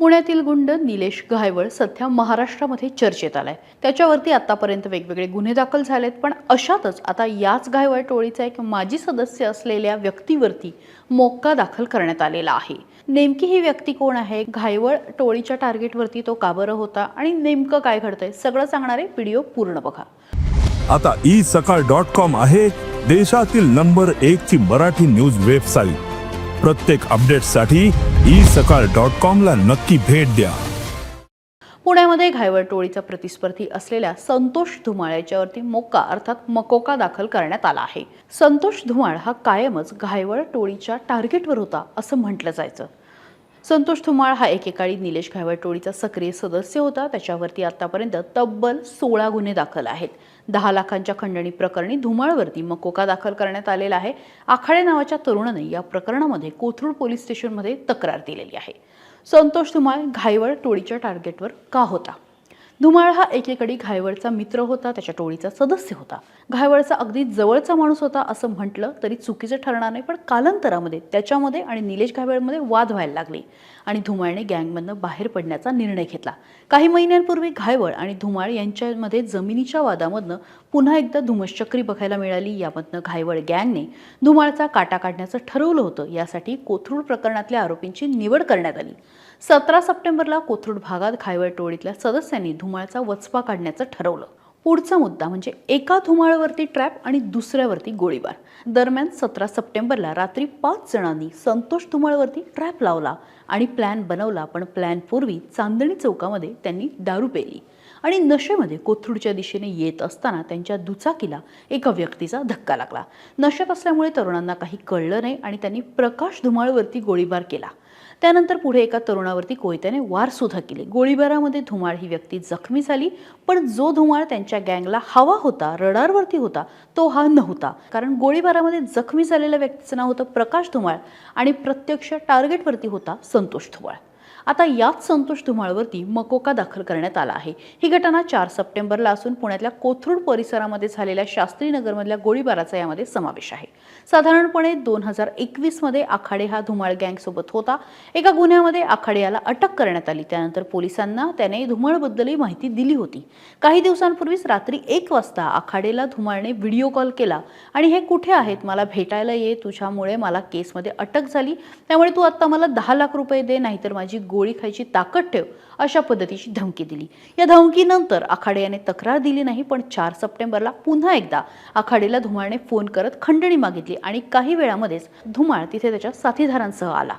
पुण्यातील गुंड निलेश घायवळ सध्या महाराष्ट्रामध्ये चर्चेत आलाय. त्याच्यावरती आतापर्यंत वेगवेगळे गुन्हे दाखल झालेत पण अशातच आता याच घायवळ टोळीचा एक माजी सदस्य असलेल्या व्यक्तीवरती मोक्का दाखल करण्यात आलेला आहे. नेमकी ही व्यक्ती कोण आहे? घायवळ टोळीच्या टार्गेटवरती तो का बरं होता? आणि नेमकं काय घडतंय? सगळं सांगणारे व्हिडिओ पूर्ण बघा. आता ई सकाळ डॉट कॉम आहे देशातील नंबर एक ची मराठी न्यूज वेबसाईट. प्रत्येक अपडेटसाठी ई सकाळ डॉट कॉमला नक्की भेट द्या. पुण्यामध्ये घायवळ टोळीचा प्रतिस्पर्धी असलेल्या संतोष धुमाळ याच्यावरती मोका अर्थात मकोका दाखल करण्यात आला आहे. संतोष धुमाळ हा कायमच घायवळ टोळीच्या टार्गेटवर होता असं म्हटलं जायचं. संतोष धुमाळ हा एकेकाळी निलेश घायवळ टोळीचा सक्रिय सदस्य होता. त्याच्यावरती आतापर्यंत तब्बल सोळा गुन्हे दाखल आहेत. दहा लाखांच्या खंडणी प्रकरणी धुमाळवरती मकोका दाखल करण्यात आलेला आहे. आखाडे नावाच्या तरुणाने या प्रकरणामध्ये कोथरूड पोलीस स्टेशनमध्ये तक्रार दिलेली आहे. संतोष धुमाळ घायवळ टोळीच्या टार्गेटवर का होता? धुमाळ हा एकेकाळी घायवळचा मित्र होता. त्याच्या टोळीचा सदस्य होता. घायवळचा अगदी जवळचा माणूस होता असं म्हटलं तरी चुकीचं ठरणार नाही पण कालांतरामध्ये त्याच्यामध्ये आणि निलेश घायवळमध्ये वाद व्हायला लागले. आणि धुमाळने गँगमधनं बाहेर पडण्याचा निर्णय घेतला. काही महिन्यांपूर्वी घायवळ आणि धुमाळ यांच्यामध्ये जमिनीच्या वादामधनं पुन्हा एकदा धुमश्चक्री बघायला मिळाली. यामधनं घायवळ गँगने धुमाळचा काटा काढण्याचं ठरवलं होतं. यासाठी कोथरूड प्रकरणातल्या आरोपींची निवड करण्यात आली. सतरा सप्टेंबरला कोथरूड भागात घायवळ टोळीतल्या सदस्यांनी धुमाळचा वचपा काढण्याचं ठरवलं. पुढचा मुद्दा म्हणजे एका धुमाळवरती ट्रॅप आणि दुसऱ्यावरती गोळीबार. दरम्यान सतरा सप्टेंबरला रात्री पाच जणांनी संतोष धुमाळवरती ट्रॅप लावला आणि प्लॅन बनवला पण प्लॅनपूर्वी चांदणी चौकामध्ये त्यांनी दारू पेली. आणि नशेमध्ये कोथरूडच्या दिशेने येत असताना त्यांच्या दुचाकीला एका व्यक्तीचा धक्का लागला. नशेत असल्यामुळे तरुणांना काही कळलं नाही आणि त्यांनी प्रकाश धुमाळवरती गोळीबार केला. त्यानंतर पुढे एका तरुणावरती कोयत्याने वारसुद्धा केली केले. गोळीबारामध्ये धुमाळ ही व्यक्ती जखमी झाली पण जो धुमाळ त्यांच्या गँगला हवा होता रडारवरती होता तो हा नव्हता. कारण गोळीबारामध्ये जखमी झालेल्या व्यक्तीचं नाव होतं प्रकाश धुमाळ आणि प्रत्यक्ष टार्गेटवरती होता संतोष धुमाळ. आता याच संतोष धुमाळवरती मकोका दाखल करण्यात आला आहे. ही घटना चार सप्टेंबरला असून पुण्यातल्या कोथरूड परिसरामध्ये झालेल्या शास्त्री नगरमधल्या गोळीबाराचा यामध्ये समावेश आहे. साधारणपणे दोन हजार एकवीसमध्ये आखाडे हा धुमाळ गँगसोबत होता. एका गुन्ह्यामध्ये आखाडे याला अटक करण्यात आली. त्यानंतर पोलिसांना त्याने धुमाळबद्दलही माहिती दिली होती. काही दिवसांपूर्वीच रात्री एक वाजता आखाडेला धुमाळने व्हिडिओ कॉल केला. आणि हे कुठे आहेत? मला भेटायला ये. तुझ्यामुळे मला केसमध्ये अटक झाली. त्यामुळे तू आत्ता मला दहा लाख रुपये दे. नाहीतर माझी गोळी खायची ताकद ठेव अशा पद्धतीची धमकी दिली. या धमकीनंतर आखाडे याने तक्रार दिली नाही पण चार सप्टेंबरला पुन्हा एकदा आखाडेला धुमाळने फोन करत खंडणी मागितली आणि काही वेळामध्येच धुमाळ तिथे त्याच्या साथीदारांसह आला.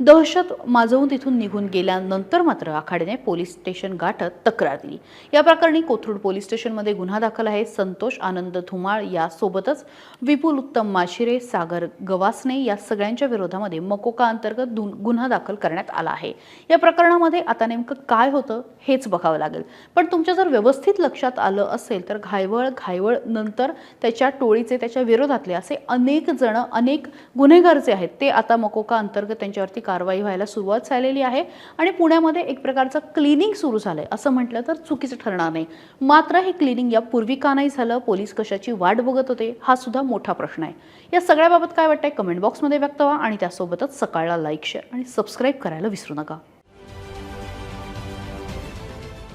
दहशत माजवून तिथून निघून गेल्यानंतर मात्र आखाडेने पोलीस स्टेशन गाठत तक्रार दिली. या प्रकरणी कोथरूड पोलीस स्टेशनमध्ये गुन्हा दाखल आहे. संतोष आनंद धुमाळ यासोबतच विपुल उत्तम माशिरे सागर गवासने या सगळ्यांच्या विरोधामध्ये मकोका अंतर्गत गुन्हा दाखल करण्यात आला आहे. या प्रकरणामध्ये आता नेमकं काय होतं हेच बघावं लागेल. पण तुमच्या जर व्यवस्थित लक्षात आलं असेल तर घायवळ घायवळ नंतर त्याच्या टोळीचे त्याच्या विरोधातले असे अनेक जण अनेक गुन्हेगार जे आहेत. ते आता मकोका अंतर्गत त्यांच्यावरती कारवाई व्हायला सुरुवात झालेली आहे आणि पुण्यामध्ये एक प्रकारचं क्लिनिंग सुरू झालंय. असं म्हटलं तर चुकीचं ठरणार नाही. मात्र हे क्लिनिंग यापूर्वी का नाही झालं पोलीस कशाची वाट बघत होते हा सुद्धा मोठा प्रश्न आहे. या सगळ्याबाबत काय वाटतंय कमेंट बॉक्समध्ये व्यक्त व्हा आणि त्यासोबतच सकाळला लाईक शेअर आणि सबस्क्राईब करायला विसरू नका.